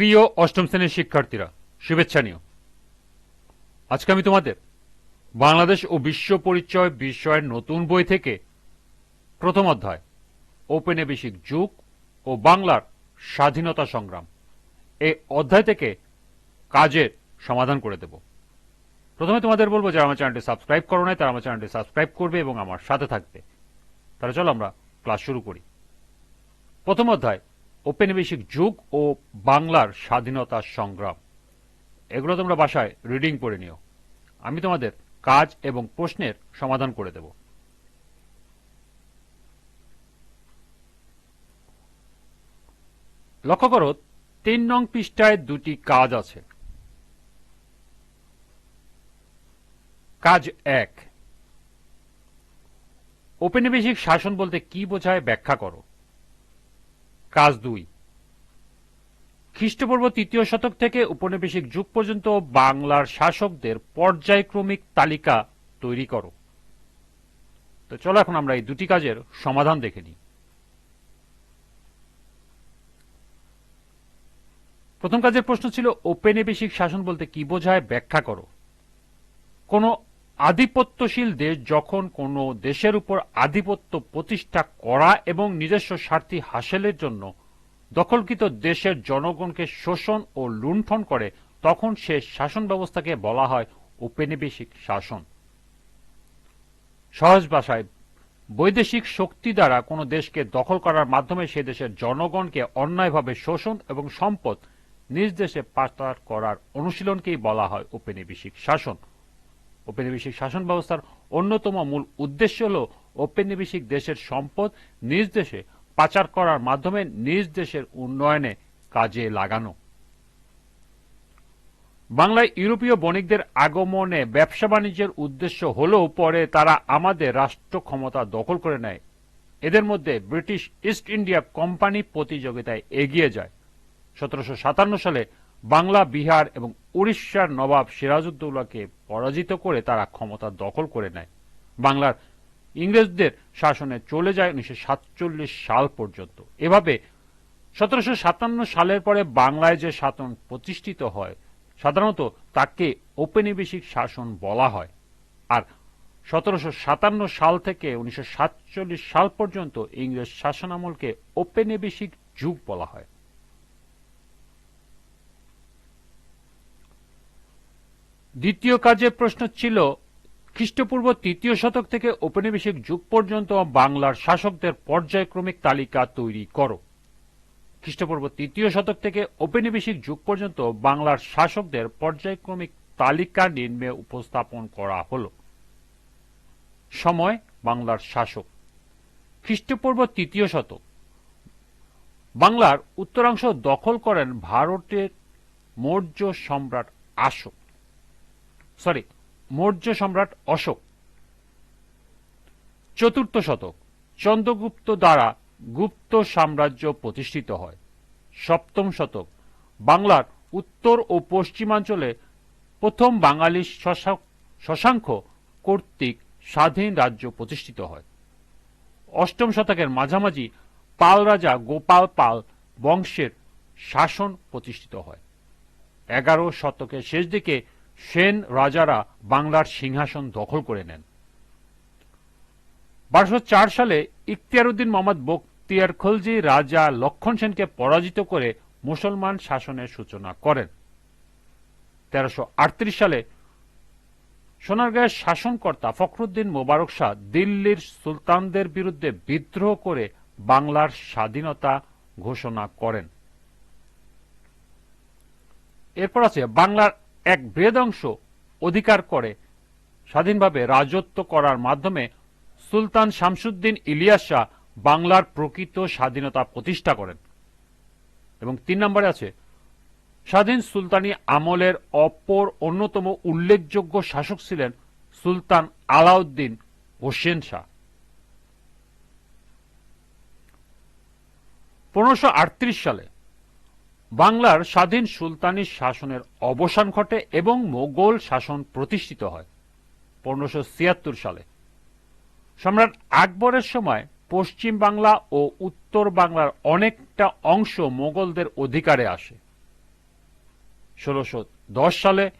প্রিয় অষ্টম শ্রেণির শিক্ষার্থীরা, শুভেচ্ছা নিও। আজকে আমি তোমাদের বাংলাদেশ ও বিশ্ব পরিচয় বিষয়ের নতুন বই থেকে প্রথম অধ্যায়, ঔপনিবেশিক যুগ ও বাংলার স্বাধীনতা সংগ্রাম এই অধ্যায় থেকে কাজের সমাধান করে দেব। প্রথমে তোমাদের বলব, যারা আমার চ্যানেলটি সাবস্ক্রাইব করো নাই, তারা আমার চ্যানেলটি সাবস্ক্রাইব করবে এবং আমার সাথে থাকবে। তাহলে চলো আমরা ক্লাস শুরু করি। প্রথম অধ্যায় ঔপনিবেশিক যুগ ও বাংলার স্বাধীনতা সংগ্রাম। এগুলো তোমরা বাসায় রিডিং করে নিও। আমি তোমাদের কাজ এবং প্রশ্নের সমাধান করে দেব। লক্ষ্য করো, তিন নং পৃষ্ঠায় দুটি কাজ আছে। কাজ এক। ঔপনিবেশিক শাসন বলতে কি বোঝায় ব্যাখ্যা করো। কাজ দুই। খ্রিস্টপূর্ব তৃতীয় শতক থেকে উপনিবেশিক যুগ পর্যন্ত বাংলার শাসকদের পর্যায়ক্রমিক তালিকা তৈরি করো। তো চলো এখন আমরা এই দুটি কাজের সমাধান দেখে নিই। প্রথম কাজের প্রশ্ন ছিল, ঔপনিবেশিক শাসন বলতে কি বোঝায়? ব্যাখ্যা করো। কোন আধিপত্যশীল দেশ যখন কোন দেশের উপর আধিপত্য প্রতিষ্ঠা করা এবং নিজস্ব স্বার্থী হাসিলের জন্য দখলকৃত দেশের জনগণকে শোষণ ও লুণ্ঠন করে, তখন সে শাসন ব্যবস্থাকে বলা হয় ঔপনিবেশিক শাসন। সহজ ভাষায়, বৈদেশিক শক্তি দ্বারা কোনো দেশকে দখল করার মাধ্যমে সে দেশের জনগণকে অন্যায়ভাবে শোষণ এবং সম্পদ নিজ দেশে পাচার করার অনুশীলনকেই বলা হয় ঔপনিবেশিক শাসন। ঔপনিবেশিক শাসন ব্যবস্থার অন্যতম মূল উদ্দেশ্য হল ঔপনিবেশিক দেশের সম্পদ নিজ দেশে পাচার করার মাধ্যমে নিজ দেশের উন্নয়নে কাজে লাগানো। বাংলায় ইউরোপীয় বণিকদের আগমনে ব্যবসা বাণিজ্যের উদ্দেশ্য হলেও পরে তারা আমাদের রাষ্ট্র ক্ষমতা দখল করে নেয়। এদের মধ্যে ব্রিটিশ ইস্ট ইন্ডিয়া কোম্পানি প্রতিযোগিতায় এগিয়ে যায়। সতেরোশো সাতান্ন সালে বাংলা, বিহার এবং উড়িষ্যার নবাব সিরাজউদ্দৌলাকে পরাজিত করে তারা ক্ষমতা দখল করে নেয়। বাংলার ইংরেজদের শাসনে চলে যায় উনিশশো সাতচল্লিশ সাল পর্যন্ত। এভাবে সতেরোশো সাতান্ন সালের পরে বাংলায় যে শাসন প্রতিষ্ঠিত হয়, সাধারণত তাকে ঔপনিবেশিক শাসন বলা হয়। আর সতেরোশো সাতান্ন সাল থেকে উনিশশো সাতচল্লিশ সাল পর্যন্ত ইংরেজ শাসনামলকে ঔপনিবেশিক যুগ বলা হয়। দ্বিতীয় কাজের প্রশ্ন ছিল, খ্রিস্টপূর্ব তৃতীয় শতক থেকে ঔপনিবেশিক যুগ পর্যন্ত বাংলার শাসকদের পর্যায়ক্রমিক তালিকা তৈরি করো। খ্রিস্টপূর্ব তৃতীয় শতক থেকে ঔপনিবেশিক যুগ পর্যন্ত বাংলার শাসকদের পর্যায়ক্রমিক তালিকা নিম্নে উপস্থাপন করা হল। সময়, বাংলার শাসক। খ্রিস্টপূর্ব তৃতীয় শতক। বাংলার উত্তরাংশ দখল করেন ভারতের মৌর্য সম্রাট আশোক। সরি, মৌর্য সম্রাট অশোক। চতুর্থ শতক, চন্দ্রগুপ্ত দ্বারা গুপ্ত সাম্রাজ্য প্রতিষ্ঠিত হয়। সপ্তম শতক, বাংলার উত্তর ও পশ্চিমাঞ্চলে প্রথম বাঙালি শশাঙ্ক কর্তৃক স্বাধীন রাজ্য প্রতিষ্ঠিত হয়। অষ্টম শতকের মাঝামাঝি পাল রাজা গোপাল পাল বংশের শাসন প্রতিষ্ঠিত হয়। এগারো শতকের শেষ দিকে সেন রাজারা বাংলার সিংহাসন দখল করে নেন। বারোশো সালে ইখতিয়ারউদ্দিন মোহাম্মদ বক্তিয়ার খলজি রাজা লক্ষণ সেনকে পরাজিত করে মুসলমান শাসনের সূচনা করেন। তেরোশো সালে সোনারগাঁয়ের শাসনকর্তা ফখরুদ্দিন মোবারক শাহ দিল্লির সুলতানদের বিরুদ্ধে বিদ্রোহ করে বাংলার স্বাধীনতা ঘোষণা করেন। এরপর আছে বাংলার এক বৃহদাংশ অধিকার করে। স্বাধীনভাবে রাজত্ব করার মাধ্যমে সুলতান শামসুদ্দিন ইলিয়াস শাহ বাংলার প্রকৃত স্বাধীনতা প্রতিষ্ঠা করেন। এবং তিন নম্বরে আছে, স্বাধীন সুলতানি আমলের অপর অন্যতম উল্লেখযোগ্য শাসক ছিলেন সুলতান আলাউদ্দিন হোসেন শাহ। পনেরোশো সালে বাংলার স্বাধীন সুলতানি শাসনের অবসান ঘটে এবং মোগল শাসন প্রতিষ্ঠিত হয়, পনেরোশো সালে। সম্রাট আকবরের সময় পশ্চিম বাংলা ও উত্তর বাংলার অনেকটা অংশ মোগলদের অধিকারে আসে। ষোলোশো দশ সালে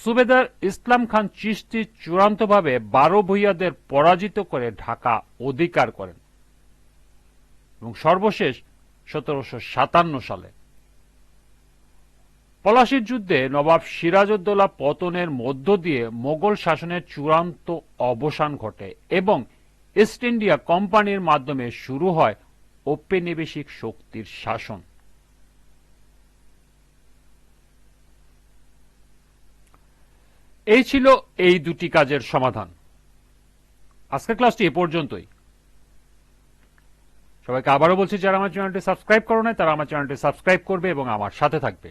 সুবেদার ইসলাম খান চিস্তি চূড়ান্তভাবে বারো ভূইয়াদের পরাজিত করে ঢাকা অধিকার করেন এবং সর্বশেষ সতেরোশো সাতান্ন সালে পলাশির যুদ্ধে নবাব সিরাজউদ্দৌলা পতনের মধ্য দিয়ে মোগল শাসনের চূড়ান্ত অবসান ঘটে এবং ইস্ট ইন্ডিয়া কোম্পানির মাধ্যমে শুরু হয় ঔপনিবেশিক শক্তির শাসন। এই ছিল এই দুটি কাজের সমাধান। আজকের ক্লাসটি এ পর্যন্তই। সবাইকে আবারও বলছি, যারা আমার চ্যানেলটি সাবস্ক্রাইব করো নাই, তারা আমার চ্যানেলটি সাবস্ক্রাইব করবে এবং আমার সাথে থাকবে।